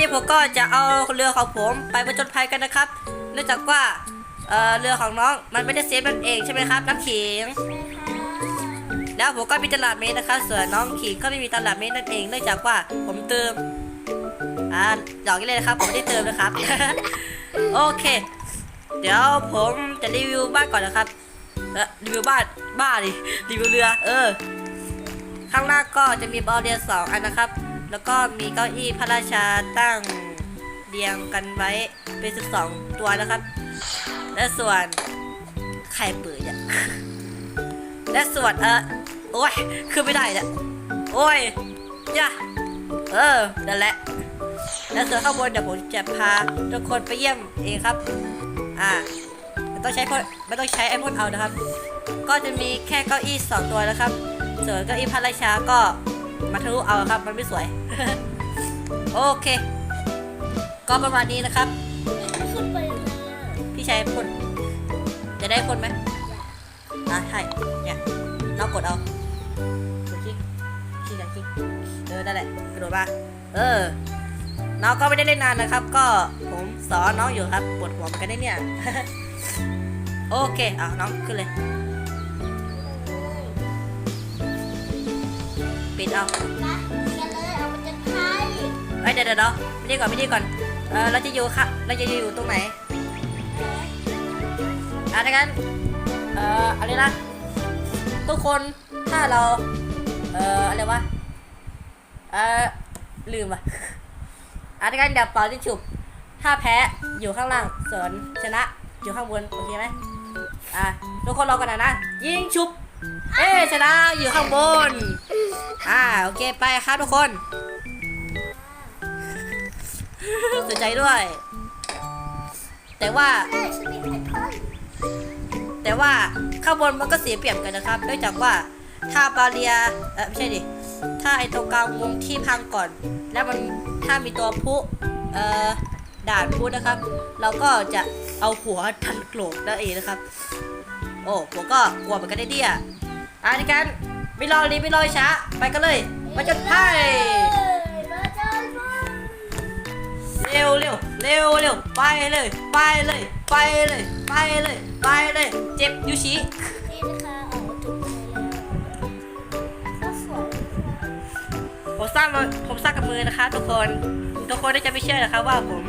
นี้ผมก็จะเอาเรือของผมไปผจญภัยกันนะครับ เนื่องจากว่าเอ่อเรือของน้องมันไม่ได้เซฟมันเองใช่ไหมครับน้ำขิงแล้วผมก็มีตลาดเมตรนะครับ ส่วนน้องขิงก็ไม่มีตลาดเมตรนั่นเอง เนื่องจากว่าผมเติมอ่าหยอกกันเลยนะครับ ผมไม่ได้เติมนะครับ โอเค เดี๋ยวผมจะรีวิวบ้านก่อนนะครับเออรีวิวบ้านบ้านดิรีวิวเรือ เออ ข้างล่างก็จะมีบอลเรียนสองอันนะครับ แล้วก็มีเก้าอี้พระราชาตั้งเรียงกันไว้เป็นสิบสองตัวนะครับ และส่วนไข่เปื่อยอะและส่วนเออโอ้ยขึ้นไม่ได้เนี่ยโอ้ยย่าเออนั่นแหละ และส่วนข้างบนเดี๋ยวผมจะพาทุกคนไปเยี่ยมเองครับ อ่าไม่ต้องใช้พ่นไม่ต้องใช้ไอพ่นเอานะครับ ก็จะมีแค่เก้าอี้สองตัวนะครับ ส่วนเก้าอี้พระราชาก็ มาทะลุเอาครับ มันไม่สวย โอเค ก็ประมาณนี้นะครับ ขึ้นไปยังไงอะพี่ชายพ่นจะได้พ่นไหมอ่าใช่เนี่ยน้องกดเอากดคลิกคลิกกันคลิกเออนั่นแหละกระโดดมาเออ น้องก็ไม่ได้เล่นนานนะครับ ก็ผมสอนน้องอยู่ครับปวดหัวเหมือนกันได้เนี่ย โอเคอะน้องขึ้นเลย ปิดเอาไปกันเลยเอามันจะไทยเอ้ยเดี๋ยวเดี๋ยวเดี๋ยวไม่ได้ก่อนไม่ได้ก่อนเออเราจะอยู่ค่ะเราจะอยู่ตรงไหนอะดังนั้นเอ่ออะไรนะทุกคนถ้าเราเอ่ออะไรวะเอ่อลืมอะอะดังนั้นเดี๋ยวเป่าที่ฉุบถ้าแพ้อยู่ข้างล่างส่วนชนะอยู่ข้างบนโอเคไหมอะทุกคนรอกันนะนะยิงฉุบ เอ้ชนะอยู่ข้างบน อ่าโอเคไปครับทุกคนสียใจด้วย แต่ว่า แต่ว่าข้างบนมันก็เสียเปรียบกันนะครับเนื่องจากว่าถ้าบาเรียเออไม่ใช่ดิ ถ้าไอตรงกลางวงที่พังก่อน แล้วมันถ้ามีตัวพุเอ่อด่านพุนะครับ เราก็จะเอาหัวทันโกรธนั่นเองนะครับ โอ้ผมก็กลัวเหมือนกันได้เดียอะนี่กันไม่รอรีไม่รอช้า ไปกันเลยมาจนไพ่มาเจอมาเร็วเร็วเร็วเร็วไปเลย ไปเลย ไปเลย ไปเลย ไปเลย เจ็บยูชินี่นะคะเอาจุดไปแล้วก็สวยผมสร้างมาผมสร้างกับมือนะคะ ทุกคนทุกคนน่าจะไม่เชื่อนะคะว่าผม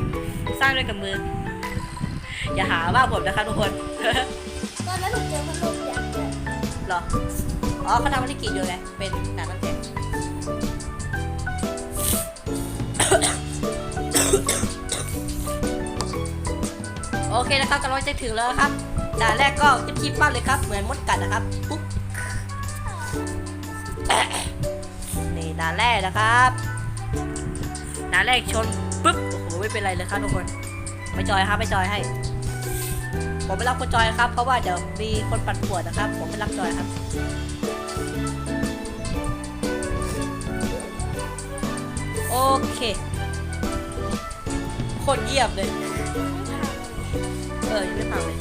สร้างด้วยกับมือ อย่าหาว่าผมนะคะทุกคน อนนั้นผมเจอพัดลมยักษ์เลยเหรอ อ๋อเขาทำธุรกิจอยู่ไง เป็นหนังน้ำแข็งโอเคนะครับกำลังจะถึงแล้วครับด่านแรกก็จิ๊บจิ๊บมากเลยครับ เหมือนมดกัดนะครับ ปุ๊บนี่ด่านแรกนะครับด่านแรกชนปุ๊บ โอ้โห ไม่เป็นไรเลยครับทุกคน ไม่จอยครับไม่จอยให้ ผมไม่รับคนจอยครับ เพราะว่าเดี๋ยวมีคนปัดปวดนะครับ ผมไม่รับจอยครับโอเคโคนเยียบเลย เออยังไม่พังเลย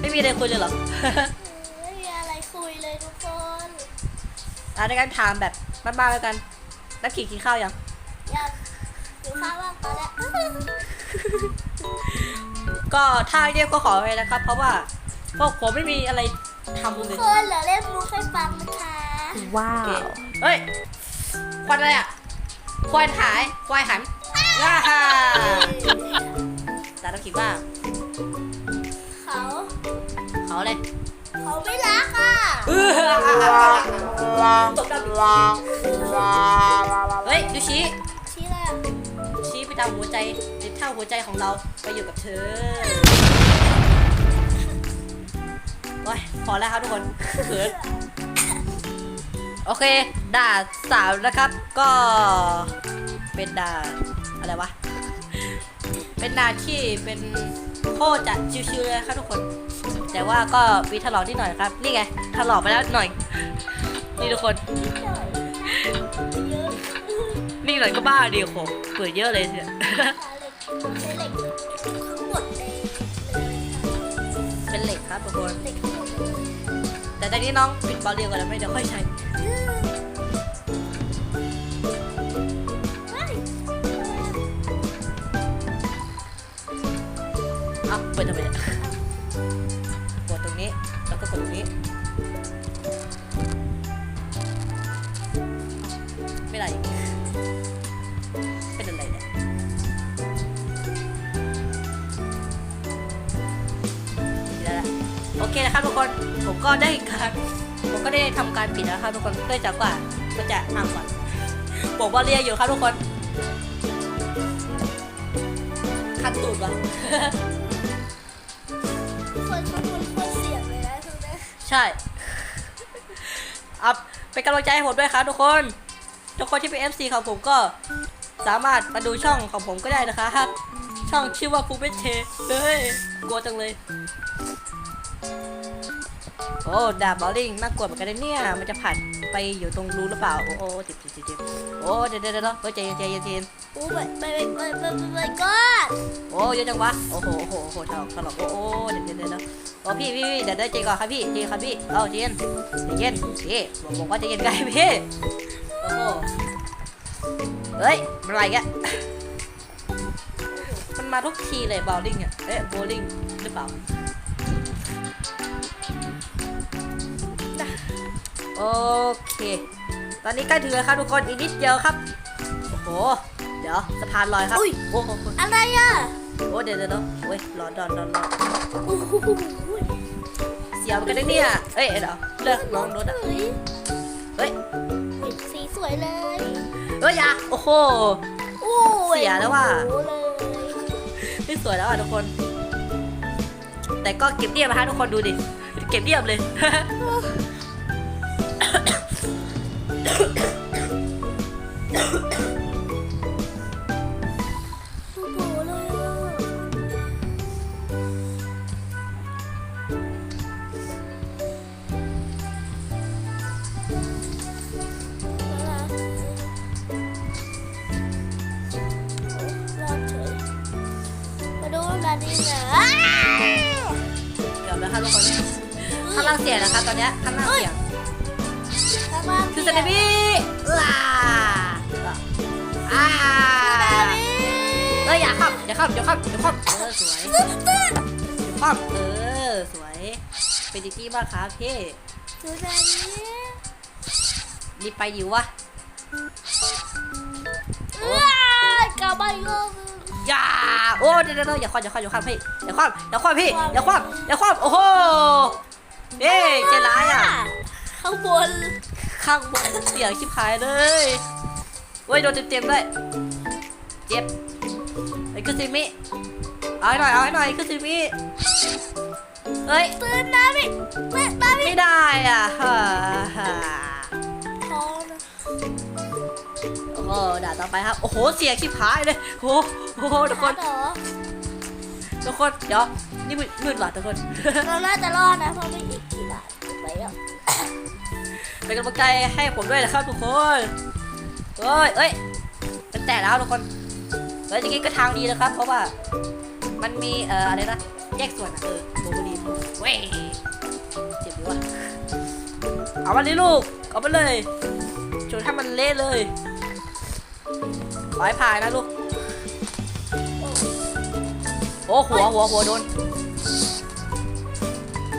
ไม่มีอะไรคุยเลยเหรอ ไม่มีอะไรคุยเลยทุกคนอะในการถามแบบบ้านๆแล้วกัน นักขี่กินข้าวยัง ก็ถ้าเรียกก็ขอไปนะครับ เพราะว่าพวกผมไม่มีอะไรทำเลยคนเหลือเล่นมุกให้ฟังนะคะว้าโอเควเฮ้ยควันอะไรอะควายหายควายหันว้าฮ่าแต่ต้องคิดว่า เขาเขาเลยเขาไม่รักอะเออตกดาวดิเฮ้ยดูชี้ชี้เลยอะชี้ไปตามหัวใจใน เท่าหัวใจของเราไปอยู่กับเธอโอ้ยพอแล้วครับทุกคนเขินโอเค ด่าสามนะครับ ก็เป็นด่าอะไรวะ เป็นด่าที่เป็นโคตรจะชิวๆเลยครับทุกคน แต่ว่าก็มีถลอกนิดหน่อยครับ นี่ไงถลอกไปแล้วหน่อย นี่ทุกคน นี่หน่อยก็บ้าดีโหเปิดเยอะเลยเนี่ย เป็นเหล็กครับทุกคนแต่ตอนนี้น้องปิดบอลเรียวก่อนแล้วไม่เดี๋ยวค่อยใช้ เฮ้เปิดทำไมเนี่ยกดตรงนี้ แล้วก็กดตรงนี้ นะครับทุกคนผมก็ได้การผมก็ได้ทำการปิดแล้วครับทุกคนเนื่องจากว่าก็จะทำก่อนผมว่าเรียกอยู่ครับทุกคนคันตูดวะทุกคนทุกคนโคตรเสียงเลยนะทุกคนใช่อัพเป็นกำลังใจให้ผมด้วยครับทุกคน ทุกคนที่เป็น FC ของผมก็สามารถมาดูช่องของผมก็ได้นะครับช่องชื่อว่าฟูเบเชเฮ้ย กลัวจังเลย โอ้ดาบบอลลิงน่ากลัวเหมือนกันนะเนี่ย มันจะผ่านไปอยู่ตรงรูหรือเปล่า โอ้โอ้ติดติดติดติดโอ้เดี๋ยวเดี๋ยวเดี๋ยวเฮ้ยใจเย็นใจเย็นใจเย็นโอ้ไม่ไม่ไม่ไม่ไม่ไม่ก็โอ้เยอะจังวะ โอ้โหโอ้โหโอ้โหถลอกถลอกโอ้โอ้เดี๋ยวเดี๋ยวเดี๋ยวเดี๋ยวโอ้พี่พี่พี่เดี๋ยวเดี๋ยวใจก่อนครับพี่ใจครับพี่เอาใจเย็นใจเย็นพี่ผมบอกว่าใจเย็นไงพี่โอ้โหเฮ้ยมันอะไรแกะมันมาทุกทีเลยบอลลิงอะเอ๊ะโบลิ่งหรือเปล่า โอเค ตอนนี้ใกล้ถึงแล้วครับทุกคนอีกนิดเดียวครับ โอ้โห เดี๋ยวสะพานลอยครับ โอ้โห อะไรอะ โอ้เดี๋ยวเดี๋ยวเดี๋ยวเว้ยร้อนร้อนร้อนร้อนโอ้โหเสียวเหมือนกันนะเนี่ยเอ้ยเดี๋ยวเลือกน้องรถอะเฮ้ยเฮ้ย สีสวยเลยเอ้ยอย่าโอ้โหโอ้ยเสียแล้วว่ะโอ้เลยไม่สวยแล้วอะทุกคน แต่ก็เก็บเรียบนะฮะทุกคนดูดิ เก็บเรียบเลย ข้างล่างเสียงนะครับตอนเนี้ยข้างล่างเสียงางล่างคือเสีสยเนปี้ว้าอ่านาดีเอ้ยอย่าขับอย่าขับอย่าขับอย่าขับเออสวยอย่าขับเออสวย เป็นดีกี้มากครับพี่ดูนาดีรีบไปอยู่วะว้ายกลับมาอีกรอบอย่าโอ้เดี๋ยวเดี๋ยวอย่าคว้าอย่าคว้าอย่าคว้าพี่อย่าคว้าอย่าคว้าพี่อย่าคว้าอย่าคว้าโอ้โหเอ๊ะใจร้ายอะข้างบน ข้างบนเสียงชิบหายเลยเว้ยโดนเต็มๆด้วยเจ็บไอ้คือซิมิเอาให้หน่อยเอาให้หน่อยคือซิมิเฮ้ยตื่นนาดีแม่นาดีไม่ได้อะฮ่าฮ่าท้องนะโอ้โหด่าต่อไปครับโอ้โหเสียงชิบหายเลยโอ้โหโอ้โหทุกคนเหรอทุกคนเดี๋ยวนี่มืดมืดว่ะทุกคนเราน่าจะรอดนะเพราะไม่อีกกี่บาทไปอะ เป็นกำลังใจให้ผมด้วยนะครับทุกคนเอ้ยเอ้ยเป็นแต่แล้วทุกคนเฮ้ยจริงๆก็ทางดีนะครับ เพราะว่ามันมีเอ่ออะไรนะแยกส่วนอะเออโบบุรีเว้ยเจ็บดีว่ะเอามาเลยลูกเอามาเลยชนให้มันเละเลยขอให้ผ่านนะลูกโอ้หัวหัวหัวโดน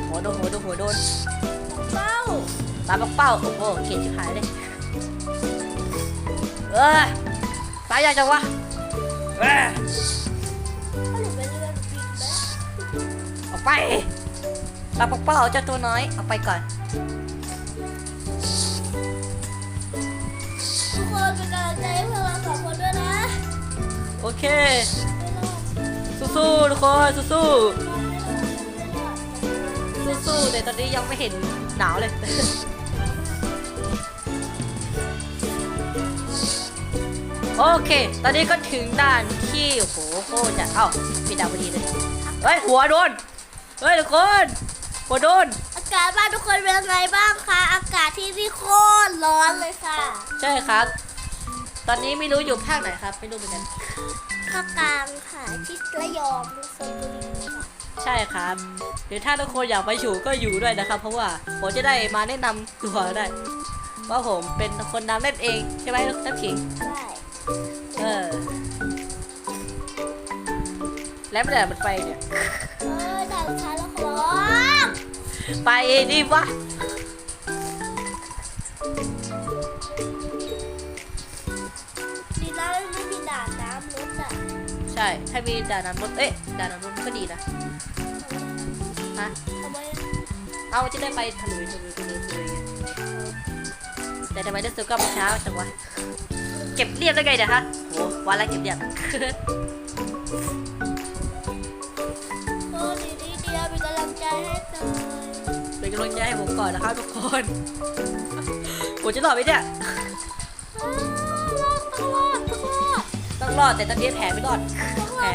หัวโดนหัวโดนหัวโดน ตามปักเป้า โอ้โหเขียนชิบหายเลย เออตายยากจังวะเออถ้าหนูไปเรือนบินไหมออกไปตามปักเป้าเจ้าตัวน้อย เอาไปก่อน ทุกคนเป็นกำลังใจให้พวกเราสองคนด้วยนะโอเคไม่รอดสู้ๆทุกคนสู้ไม่รอดๆสู้ๆแต่ตอนนี้ยังไม่เห็นหนาวเลย โอเค ตอนนี้ก็ถึงด่านที่โอ้โหโคตรจะเอ้าปิดดาวพอดีเลยเฮ้ยหัวโดนเฮ้ยทุกคนหัวโดน อากาศบ้านทุกคนเป็นยังไงบ้างคะ อากาศที่นี่โคตรร้อนเลยค่ะ ใช่ครับ ตอนนี้ไม่รู้อยู่ภาคไหนครับ ไม่รู้เหมือนกันภาคกลางค่ะที่ระยองชลบุรีค่ะใช่ครับหรือถ้าทุกคนอยากไปอยู่ก็อยู่ด้วยนะครับ เพราะว่าผมจะได้มาแนะนำตัวได้ ว่าผมเป็นคนนำเล่นเองใช่ไหมน้ำขิง แล้วไม่ได้มันไปเนี่ย เออด่านสุดท้ายแล้วขอร้องไปดิวะดีนะไม่มีด่านน้ำรถอะใช่ถ้ามีด่านน้ำรถเอ๊ะด่านน้ำรถก็ดีนะฮะทำไมเอาจะได้ไปถลุยถลุยถลุยถลุยไงแต่ทำไมได้ซื้อก็มาเช้าจังวะเก็บเรียบได้ไงเนี่ยฮะโหวันละเก็บเรียบ เป็นกำลังใจให้ผมก่อนนะครับทุกคนผมจะรอดไหมเนี่ยต้องรอดต้องรอดต้องรอดต้องรอดแต่ตอนนี้แผลไม่รอดแผล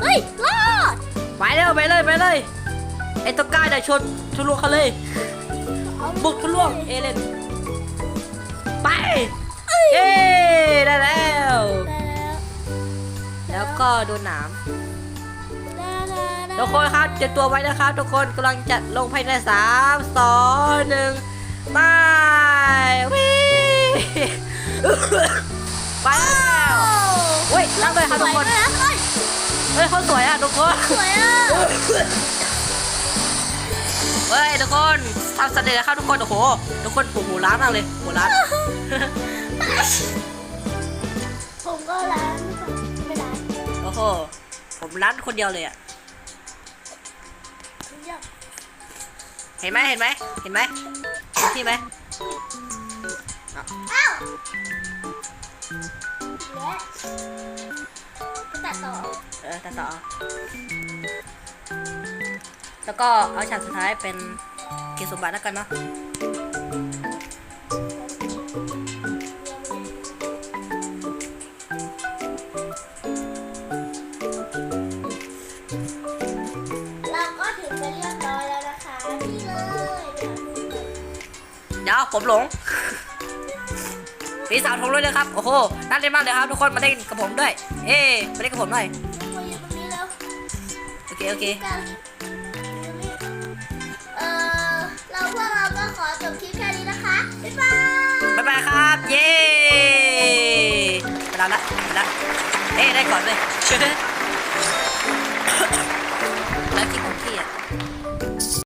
เฮ้ยรอดไปเร็วไปเลยไปเลยไอ้ตัวกล้าเนี่ยชนทะลวงเขาเลยบุกทะลวงเอเลนไปเย้ได้แล้วได้แล้ว แล้วก็โดนหนามได้แล้วได้ ทุกคนครับเตรียมตัวไว้นะครับทุกคนกำลังจะลงภายในสามสองหนึ่งไปวิ่งไปแล้วโอ้เฮ้ยนั่งเลยครับทุกคนสวยด้วยนะเฮ้ยเฮ้ยเขาสวยอะทุกคนสวยอะเฮ้ยทุกคนทำสำเร็จแล้วครับทุกคนโอ้โหทุกคนผมหัวร้านมากเลยหัวร้านผมก็ร้านไม่ร้านโอ้โหผมร้านคนเดียวเลยอะ เห็นไหมเห็นไหมเห็นไหมเห็นที่ไหมอ้าวและตัดต่อเออตัดต่อ แล้วก็เอาฉากสุดท้ายเป็นเกียรติสมบัติแล้วกันเนาะ ผมหลงสีสาวทงด้วยนะครับ โอ้โห น่าเล่นมากเลยครับ ทุกคนมาเล่นกับผมด้วย เอ๊มาเล่นกับผมหน่อยมาอยู่ตรงนี้แล้วโอเค โอเคกันเออเราพวกเราก็ขอจบคลิปแค่นี้นะคะ บ๊ายบาย บ๊ายบายครับ เย้ไปแล้วละไปแล้วเอ๊ได้ก่อนเลย